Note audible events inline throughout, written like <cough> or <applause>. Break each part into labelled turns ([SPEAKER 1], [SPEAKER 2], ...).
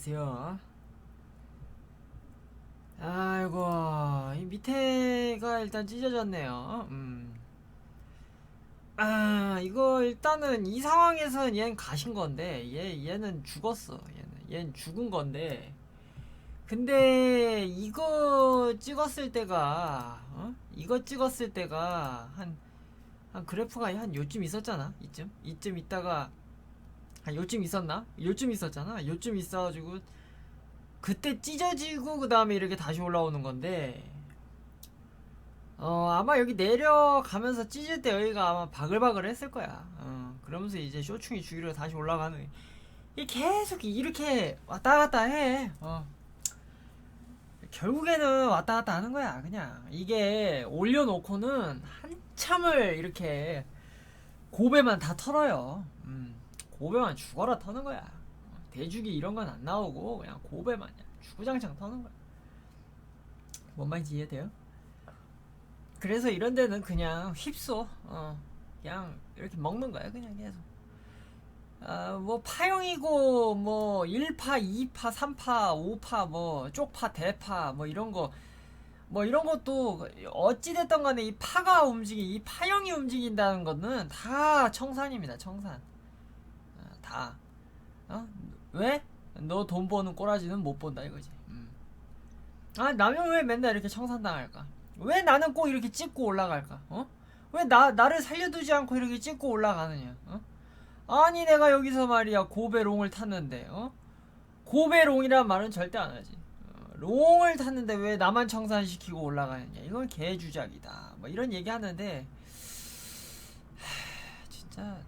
[SPEAKER 1] 마세요. 아이고, 이 밑에가 일단 찢어졌네요. 음. 아, 이거 일단은 이 상황에서는 얘는 가신 건데, 얘, 얘는 죽었어. 얘는, 얘는 죽은 건데. 근데 이거 찍었을 때가, 어? 이거 찍었을 때가 한, 한 그래프가 한 요쯤 있었잖아. 이쯤? 이쯤 있다가, 한 요쯤 있었나? 요쯤 있었잖아. 요쯤 있어가지고 그때 찢어지고 그 다음에 이렇게 다시 올라오는 건데 어 아마 여기 내려가면서 찢을 때 여기가 아마 바글바글 했을 거야. 어 그러면서 이제 쇼충이 주위로 다시 올라가는 이 계속 이렇게 왔다 갔다 해. 어 결국에는 왔다 갔다 하는 거야. 그냥 이게 올려놓고는 한참을 이렇게 고배만 다 털어요. 음. 고배만 죽어라 터는 거야. 대죽이 이런 건 안 나오고 그냥 고배만 주구장창 터는 거야. 뭔 말인지 이해돼요? 그래서 이런 데는 그냥 휩써. 어, 그냥 이렇게 먹는 거야. 그냥 계속. 아, 뭐 파형이고 뭐 1파, 2파, 3파, 5파 뭐 쪽파, 대파 뭐 이런 거 뭐 이런 것도 어찌 됐던 간에 이 파가 움직이 이 파형이 움직인다는 거는 다 청산입니다. 청산. 아, 다. 어? 왜? 너 돈 버는 꼬라지는 못 본다 이거지. 음. 아 나면 왜 맨날 이렇게 청산당할까? 왜 나는 꼭 이렇게 찍고 올라갈까? 어? 왜 나 나를 살려두지 않고 이렇게 찍고 올라가느냐? 어? 아니 내가 여기서 말이야 고배롱을 탔는데 어? 고배롱이란 말은 절대 안 하지. 어, 롱을 탔는데 왜 나만 청산시키고 올라가느냐? 이건 개주작이다. 뭐 이런 얘기 하는데 하, 진짜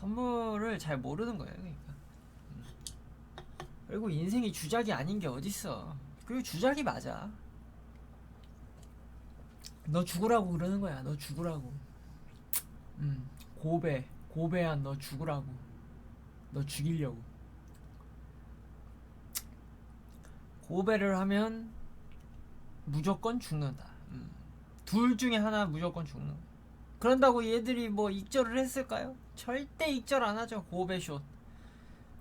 [SPEAKER 1] 선물을 잘 모르는 거예요, 그러니까. 음. 그리고 인생이 주작이 아닌 게 어딨어. 그리고 주작이 맞아. 너 죽으라고 그러는 거야. 너 죽으라고. 음, 고배, 고배한 너 죽으라고. 너 죽이려고. 고배를 하면 무조건 죽는다. 음. 둘 중에 하나 무조건 죽는 거야. 그런다고 얘들이 뭐 익절을 했을까요? 절대 익절 안 하죠. 고배숏.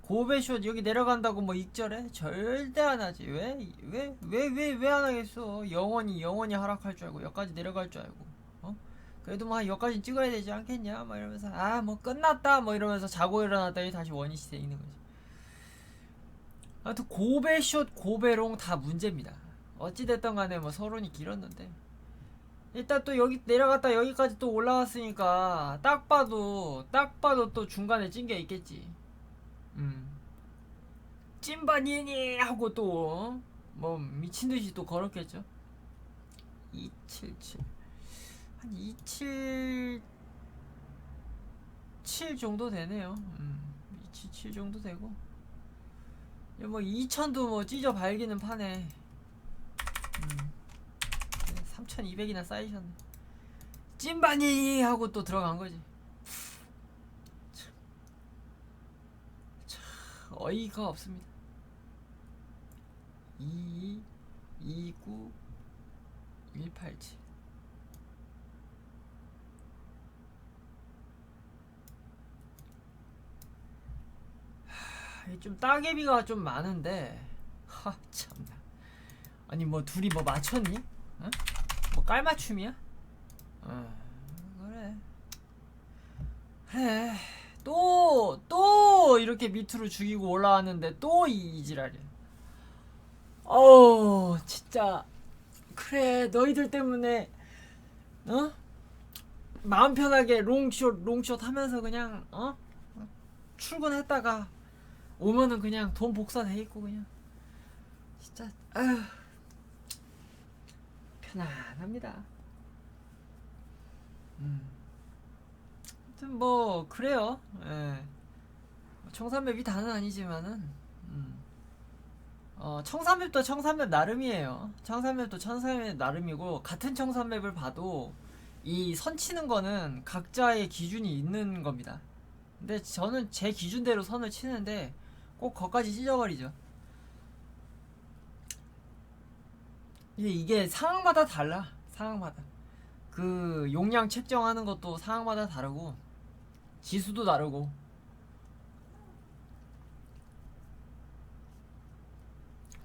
[SPEAKER 1] 고배숏 여기 내려간다고 뭐 익절해? 절대 안 하지. 왜? 왜? 왜? 왜? 왜 안 하겠어? 영원히 영원히 하락할 줄 알고 여기까지 내려갈 줄 알고. 어? 그래도 뭐 여기까지 찍어야 되지 않겠냐? 막 이러면서 아 뭐 끝났다 뭐 이러면서 자고 일어났더니 다시 원위치 생기는 거지. 아무튼 고배숏 고배롱 다 문제입니다. 어찌 됐던 간에 뭐 서론이 길었는데 일단 또 여기 내려갔다 여기까지 또 올라왔으니까 딱 봐도 딱 봐도 또 중간에 찐 게 있겠지. 음. 찐바니니 하고 또 뭐 미친 듯이 또 걸었겠죠. 277. 한 277 정도 되네요. 음. 277 정도 되고. 뭐 2000도 뭐 찢어 발기는 파네. 음. 3200이나 쌓이셨네. 찐바니 하고 또 들어간 거지. 참, 참 어이가 없습니다. 2 29 187 하, 이게 좀 따개비가 좀 많은데 하 참나 아니 뭐 둘이 뭐 맞췄니? 어? 뭐 깔맞춤이야? 어 그래 그래 또 또 이렇게 밑으로 죽이고 올라왔는데 또이 지랄이야 어우 진짜 그래 너희들 때문에 어? 마음 편하게 롱숏 롱숏 하면서 그냥 어? 출근했다가 오면은 그냥 돈 복사돼 있고 그냥 진짜 아휴 편안합니다. 음. 하여튼 뭐 그래요. 예. 청산맵이 다는 아니지만은 음. 어, 청산맵도 청산맵 나름이에요. 청산맵도 청산맵 나름이고 같은 청산맵을 봐도 이 선 치는 거는 각자의 기준이 있는 겁니다. 근데 저는 제 기준대로 선을 치는데 꼭 거기까지 찢어버리죠. 이게 상황마다 달라. 상황마다. 그 용량 책정하는 것도 상황마다 다르고 지수도 다르고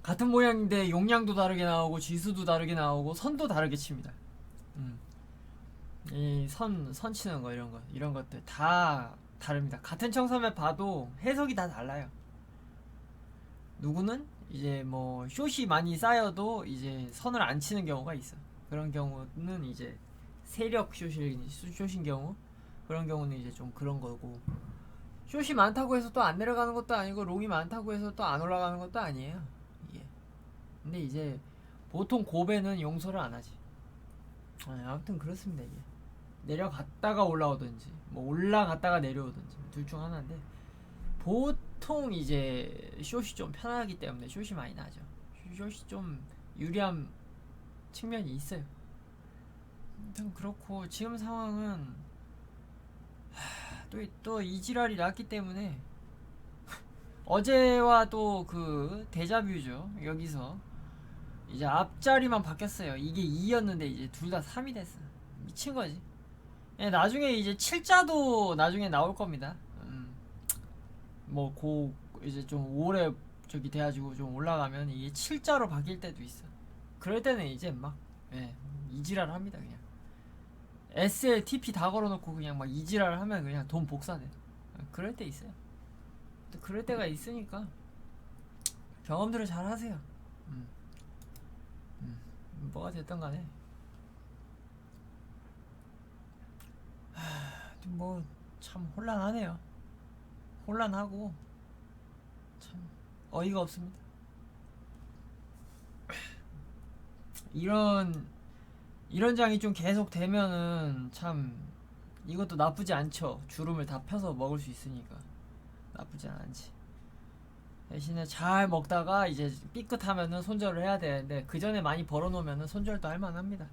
[SPEAKER 1] 같은 모양인데 용량도 다르게 나오고 지수도 다르게 나오고 선도 다르게 칩니다. 음. 이선 선치는 거 이런 거 이런 것들 다 다릅니다. 같은 청소에 봐도 해석이 다 달라요. 누구는 이제 뭐 숏이 많이 쌓여도 이제 선을 안 치는 경우가 있어. 그런 경우는 이제 세력 숏일 숏인 경우 그런 경우는 이제 좀 그런 거고 숏이 많다고 해서 또 안 내려가는 것도 아니고 롱이 많다고 해서 또 안 올라가는 것도 아니에요. 이게. 근데 이제 보통 고배는 용서를 안 하지. 아, 아무튼 그렇습니다 이게. 내려갔다가 올라오든지 뭐 올라갔다가 내려오든지 둘 중 하나인데 보통 이제 숏이 좀 편하기 때문에 숏이 많이 나죠. 숏이 좀 유리한 측면이 있어요. 아무튼 그렇고 지금 상황은 또 또 이지랄이 났기 때문에 <laughs> 어제와 또 그 데자뷰죠. 여기서 이제 앞자리만 바뀌었어요. 이게 2였는데 이제 둘 다 3이 됐어. 미친 거지. 예, 나중에 이제 7자도 나중에 나올 겁니다. 음, 뭐고 이제 좀 오래 저기 돼가지고 좀 올라가면 이게 7자로 바뀔 때도 있어. 그럴 때는 이제 막 예, 이지랄 합니다 그냥. SL, TP 다 걸어놓고 그냥 막 이지랄 하면 그냥 돈 복사돼. 그럴 때 있어요. 또 그럴 때가 있으니까 경험들을 잘 하세요. 음. 음, 뭐가 됐든 간에. 뭐참 혼란하네요. 혼란하고 참 어이가 없습니다. 이런 이런 장이 좀 계속 되면은 참 이것도 나쁘지 않죠. 주름을 다 펴서 먹을 수 있으니까 나쁘지 않지. 대신에 잘 먹다가 이제 삐끗하면은 손절을 해야 되는데 그 전에 많이 벌어놓으면은 손절도 할 만합니다.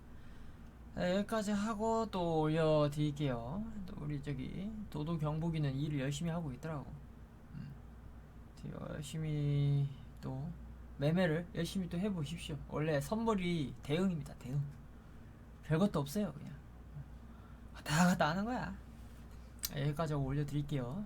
[SPEAKER 1] 네, 여기까지 하고 또 올려드릴게요. 또 우리 저기 도도 경복이는 일을 열심히 하고 있더라고. 음. 또 열심히 또 매매를 열심히 또 해보십시오. 원래 선물이 대응입니다. 대응. 별것도 없어요. 그냥 왔다 갔다 하는 거야. 네, 여기까지 올려드릴게요.